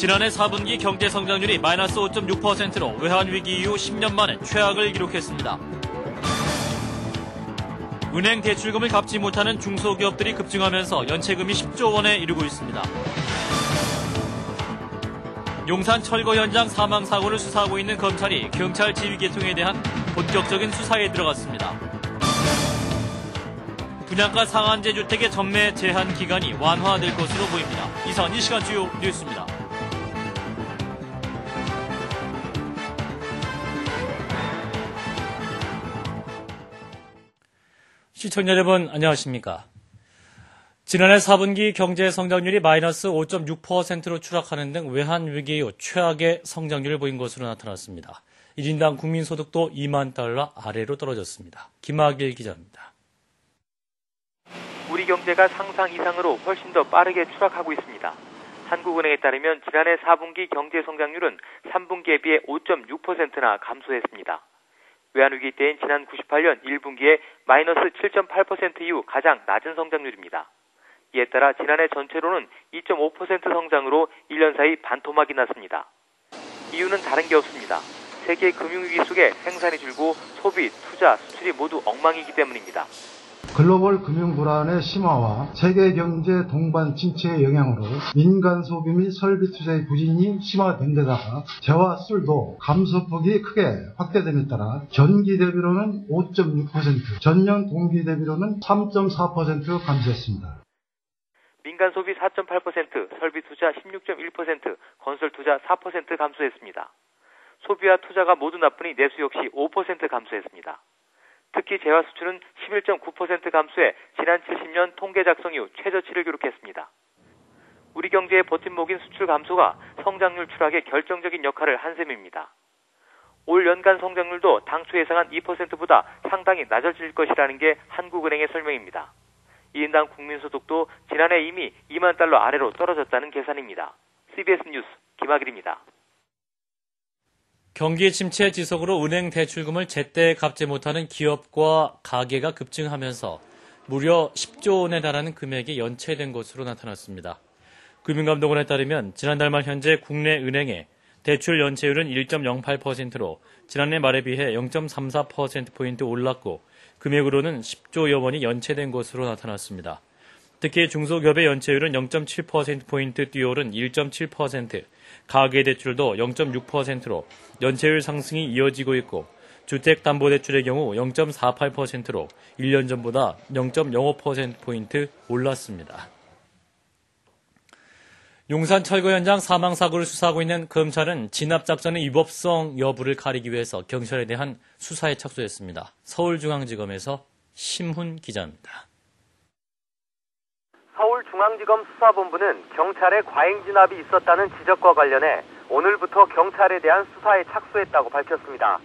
지난해 4분기 경제 성장률이 마이너스 5.6%로 외환 위기 이후 10년 만에 최악을 기록했습니다. 은행 대출금을 갚지 못하는 중소기업들이 급증하면서 연체금이 10조 원에 이르고 있습니다. 용산 철거 현장 사망 사고를 수사하고 있는 검찰이 경찰 지휘 계통에 대한 본격적인 수사에 들어갔습니다. 분양가 상한제 주택의 전매 제한 기간이 완화될 것으로 보입니다. 이상 이 시간 주요 뉴스입니다. 시청자 여러분 안녕하십니까? 지난해 4분기 경제 성장률이 마이너스 5.6%로 추락하는 등 외환 위기 이후 최악의 성장률을 보인 것으로 나타났습니다. 1인당 국민소득도 2만 달러 아래로 떨어졌습니다. 김학일 기자입니다. 우리 경제가 상상 이상으로 훨씬 더 빠르게 추락하고 있습니다. 한국은행에 따르면 지난해 4분기 경제 성장률은 3분기에 비해 5.6%나 감소했습니다. 외환위기 때인 지난 98년 1분기에 마이너스 7.8% 이후 가장 낮은 성장률입니다. 이에 따라 지난해 전체로는 2.5% 성장으로 1년 사이 반토막이 났습니다. 이유는 다른 게 없습니다. 세계 금융위기 속에 생산이 줄고 소비, 투자, 수출이 모두 엉망이기 때문입니다. 글로벌 금융 불안의 심화와 세계 경제 동반 침체의 영향으로 민간 소비 및 설비 투자의 부진이 심화된 데다가 재화 수출도 감소폭이 크게 확대됨에 따라 전기 대비로는 5.6%, 전년 동기 대비로는 3.4% 감소했습니다. 민간 소비 4.8%, 설비 투자 16.1%, 건설 투자 4% 감소했습니다. 소비와 투자가 모두 나쁘니 내수 역시 5% 감소했습니다. 특히 재화 수출은 11.9% 감소해 지난 70년 통계 작성 이후 최저치를 기록했습니다. 우리 경제의 버팀목인 수출 감소가 성장률 추락에 결정적인 역할을 한 셈입니다. 올 연간 성장률도 당초 예상한 2%보다 상당히 낮아질 것이라는 게 한국은행의 설명입니다. 1인당 국민소득도 지난해 이미 2만 달러 아래로 떨어졌다는 계산입니다. CBS 뉴스 김학일입니다. 경기 침체 지속으로 은행 대출금을 제때 갚지 못하는 기업과 가계가 급증하면서 무려 10조 원에 달하는 금액이 연체된 것으로 나타났습니다. 금융감독원에 따르면 지난달 말 현재 국내 은행의 대출 연체율은 1.08%로 지난해 말에 비해 0.34%포인트 올랐고 금액으로는 10조여 원이 연체된 것으로 나타났습니다. 특히 중소기업의 연체율은 0.7%포인트 뛰어오른 1.7%, 가계대출도 0.6%로 연체율 상승이 이어지고 있고 주택담보대출의 경우 0.48%로 1년 전보다 0.05%포인트 올랐습니다. 용산 철거 현장 사망 사고를 수사하고 있는 검찰은 진압 작전의 위법성 여부를 가리기 위해서 경찰에 대한 수사에 착수했습니다. 서울중앙지검에서 심훈 기자입니다. 서울중앙지검 수사본부는 경찰의 과잉 진압이 있었다는 지적과 관련해 오늘부터 경찰에 대한 수사에 착수했다고 밝혔습니다.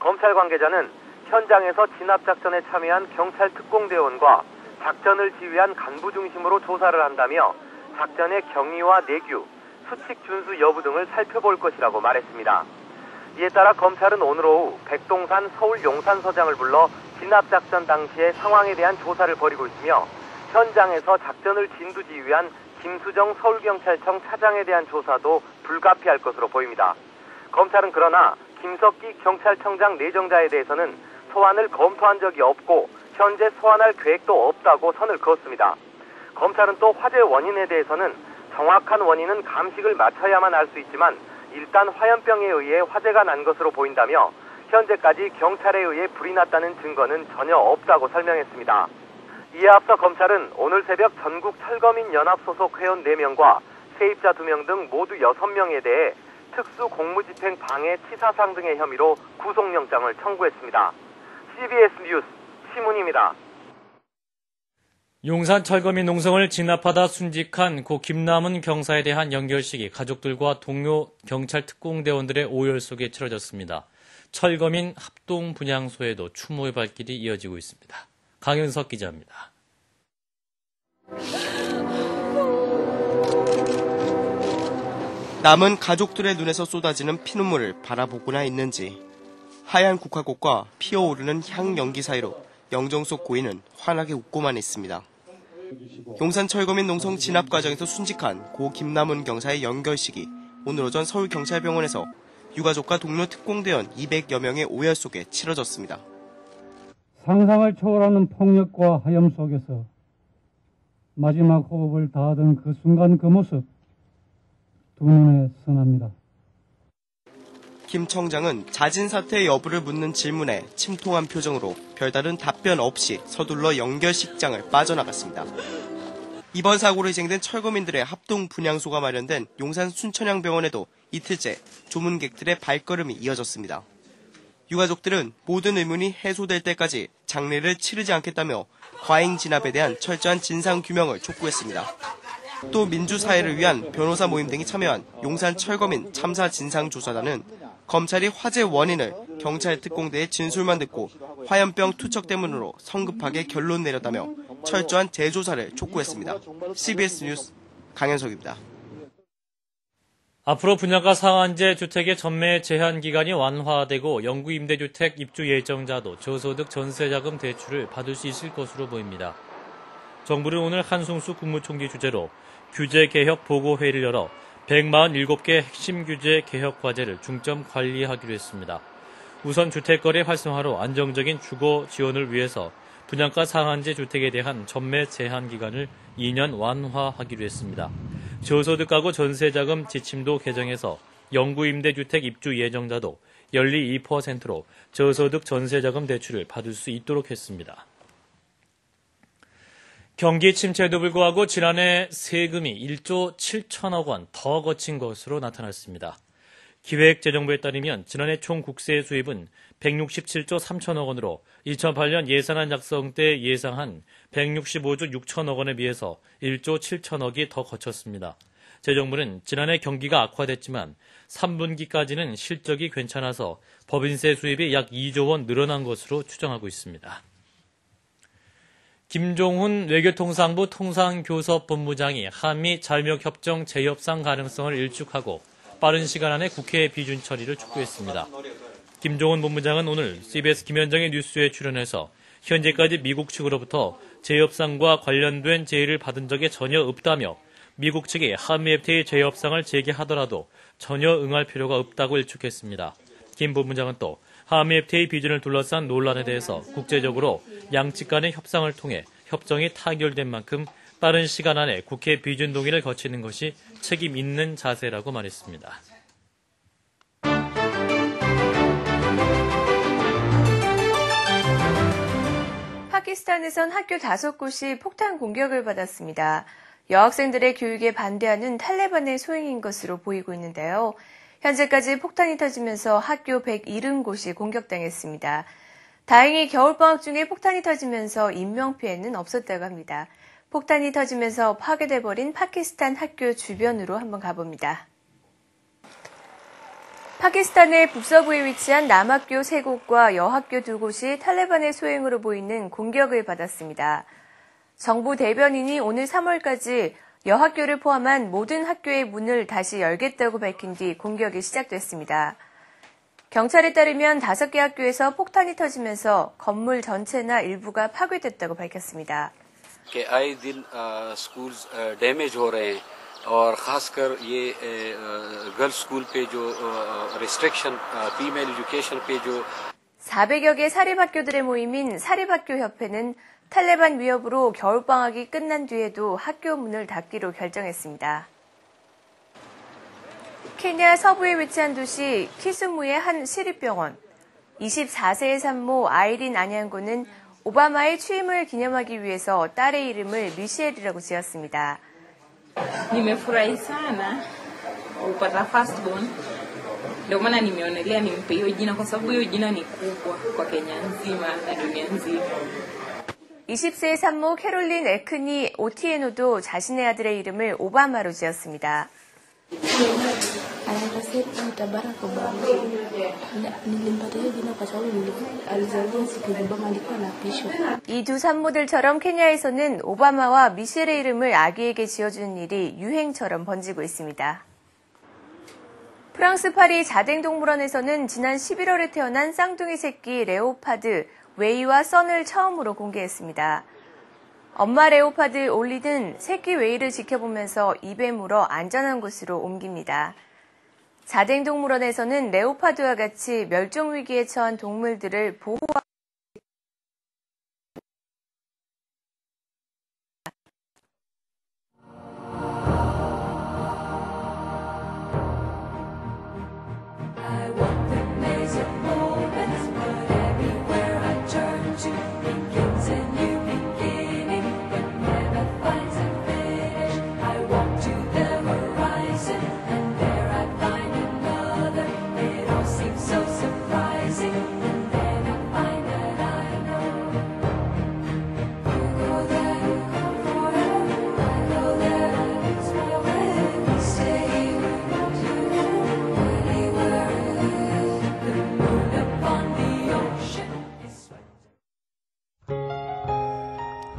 검찰 관계자는 현장에서 진압 작전에 참여한 경찰 특공대원과 작전을 지휘한 간부 중심으로 조사를 한다며 작전의 경위와 내규, 수칙 준수 여부 등을 살펴볼 것이라고 말했습니다. 이에 따라 검찰은 오늘 오후 백동산 서울 용산서장을 불러 진압작전 당시의 상황에 대한 조사를 벌이고 있으며 현장에서 작전을 진두지휘한 김수정 서울경찰청 차장에 대한 조사도 불가피할 것으로 보입니다. 검찰은 그러나 김석기 경찰청장 내정자에 대해서는 소환을 검토한 적이 없고 현재 소환할 계획도 없다고 선을 그었습니다. 검찰은 또 화재 원인에 대해서는 정확한 원인은 감식을 마쳐야만 알 수 있지만 일단 화염병에 의해 화재가 난 것으로 보인다며 현재까지 경찰에 의해 불이 났다는 증거는 전혀 없다고 설명했습니다. 이에 앞서 검찰은 오늘 새벽 전국 철거민 연합 소속 회원 4명과 세입자 2명 등 모두 6명에 대해 특수 공무집행 방해 치사상 등의 혐의로 구속영장을 청구했습니다. CBS 뉴스 시문입니다. 용산 철거민 농성을 진압하다 순직한 고 김남은 경사에 대한 연결식이 가족들과 동료 경찰 특공대원들의 오열 속에 치러졌습니다. 철거민 합동 분향소에도 추모의 발길이 이어지고 있습니다. 강윤석 기자입니다. 남은 가족들의 눈에서 쏟아지는 피눈물을 바라보고나 있는지 하얀 국화꽃과 피어오르는 향 연기 사이로 영정 속 고인은 환하게 웃고만 있습니다. 용산 철거민 농성 진압 과정에서 순직한 고 김남훈 경사의 연결식이 오늘 오전 서울경찰병원에서 유가족과 동료 특공대원 200여 명의 오열 속에 치러졌습니다. 상상을 초월하는 폭력과 하염 속에서 마지막 호흡을 다하던 그 순간 그 모습 두 눈에 선합니다. 김 청장은 자진 사퇴 여부를 묻는 질문에 침통한 표정으로 별다른 답변 없이 서둘러 연결식장을 빠져나갔습니다. 이번 사고로 희생된 철거민들의 합동 분향소가 마련된 용산 순천향병원에도 이틀째 조문객들의 발걸음이 이어졌습니다. 유가족들은 모든 의문이 해소될 때까지 장례를 치르지 않겠다며 과잉 진압에 대한 철저한 진상 규명을 촉구했습니다. 또 민주사회를 위한 변호사 모임 등이 참여한 용산 철거민 참사 진상조사단은 검찰이 화재 원인을 경찰 특공대의 진술만 듣고 화염병 투척 때문으로 성급하게 결론 내렸다며 철저한 재조사를 촉구했습니다. CBS 뉴스 강현석입니다. 앞으로 분양가 상한제 주택의 전매 제한 기간이 완화되고 영구 임대주택 입주 예정자도 저소득 전세자금 대출을 받을 수 있을 것으로 보입니다. 정부는 오늘 한승수 국무총리 주재로 규제 개혁 보고회의를 열어 147개 핵심 규제 개혁 과제를 중점 관리하기로 했습니다. 우선 주택거래 활성화로 안정적인 주거 지원을 위해서 분양가 상한제 주택에 대한 전매 제한 기간을 2년 완화하기로 했습니다. 저소득 가구 전세자금 지침도 개정해서 영구임대주택 입주 예정자도 연리 2%로 저소득 전세자금 대출을 받을 수 있도록 했습니다. 경기 침체에도 불구하고 지난해 세금이 1조 7천억 원 더 거친 것으로 나타났습니다. 기획재정부에 따르면 지난해 총 국세 수입은 167조 3천억 원으로 2008년 예산안 작성 때 예상한 165조 6천억 원에 비해서 1조 7천억이 더 거쳤습니다. 재정부는 지난해 경기가 악화됐지만 3분기까지는 실적이 괜찮아서 법인세 수입이 약 2조 원 늘어난 것으로 추정하고 있습니다. 김종훈 외교통상부 통상교섭본부장이 한미 잘묘협정 재협상 가능성을 일축하고 빠른 시간 안에 국회 비준 처리를 촉구했습니다. 김종훈 본부장은 오늘 CBS 김현정의 뉴스에 출연해서 현재까지 미국 측으로부터 재협상과 관련된 제의를 받은 적이 전혀 없다며 미국 측이 한미 FTA 재협상을 제기하더라도 전혀 응할 필요가 없다고 일축했습니다. 김 본부장은 또 한미 FTA 비준을 둘러싼 논란에 대해서 국제적으로 양측 간의 협상을 통해 협정이 타결된 만큼 빠른 시간 안에 국회 비준 동의를 거치는 것이 책임 있는 자세라고 말했습니다. 파키스탄에선 학교 다섯 곳이 폭탄 공격을 받았습니다. 여학생들의 교육에 반대하는 탈레반의 소행인 것으로 보이고 있는데요. 현재까지 폭탄이 터지면서 학교 170곳이 공격당했습니다. 다행히 겨울방학 중에 폭탄이 터지면서 인명피해는 없었다고 합니다. 폭탄이 터지면서 파괴돼 버린 파키스탄 학교 주변으로 한번 가봅니다. 파키스탄의 북서부에 위치한 남학교 3곳과 여학교 2곳이 탈레반의 소행으로 보이는 공격을 받았습니다. 정부 대변인이 오늘 3월까지 여학교를 포함한 모든 학교의 문을 다시 열겠다고 밝힌 뒤 공격이 시작됐습니다. 경찰에 따르면 5개 학교에서 폭탄이 터지면서 건물 전체나 일부가 파괴됐다고 밝혔습니다. कि आए दिन स्कूल्स डैमेज हो रहे हैं और खासकर ये गर्ल्स स्कूल पे जो रिस्ट्रिक्शन फीमेल एजुकेशन पे जो 400여 개 사립학교들의 모임인 사립학교협회는 탈레반 위협으로 겨울방학이 끝난 뒤에도 학교 문을 닫기로 결정했습니다. 케냐 서부에 위치한 도시 키스무의 한 시립병원. 24세의 산모 아이린 안양고는 오바마의 취임을 기념하기 위해서 딸의 이름을 미셸이라고 지었습니다. Nimefurahi sana kupata firstborn. Ndio maana nimeonelea nimpe hiyo jina kwa sababu hiyo jina ni kubwa kwa Kenya nzima na dunia nzima. 20세의 산모 캐롤린 에크니 오티에노도 자신의 아들의 이름을 오바마로 지었습니다. Anasema Barack Obama. Nilimpatia hiyo jina kwa sababu alizaliwa siku ile Obama alikuwa anapishwa. 이 두 산모들처럼 케냐에서는 오바마와 미셸의 이름을 아기에게 지어주는 일이 유행처럼 번지고 있습니다. 프랑스 파리 자댕동물원에서는 지난 11월에 태어난 쌍둥이 새끼 레오파드 웨이와 선을 처음으로 공개했습니다. 엄마 레오파드 올리는 새끼 웨이를 지켜보면서 입에 물어 안전한 곳으로 옮깁니다. 자댕동물원에서는 레오파드와 같이 멸종 위기에 처한 동물들을 보호하 I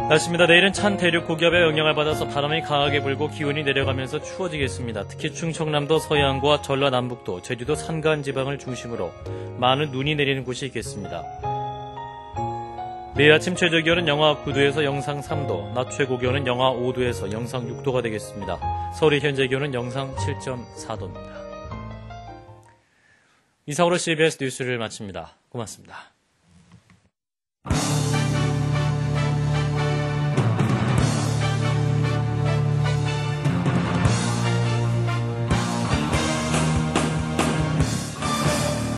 날씨입니다. 내일은 찬 대륙 고기압의 영향을 받아서 바람이 강하게 불고 기온이 내려가면서 추워지겠습니다. 특히 충청남도 서해안과 전라남북도, 제주도 산간 지방을 중심으로 많은 눈이 내리는 곳이 있겠습니다. 내일 아침 최저 기온은 영하 9도에서 영상 3도, 낮 최고 기온은 영하 5도에서 영상 6도가 되겠습니다. 서울의 현재 기온은 영상 7.4도입니다. 이상으로 CBS 뉴스를 마칩니다. 고맙습니다.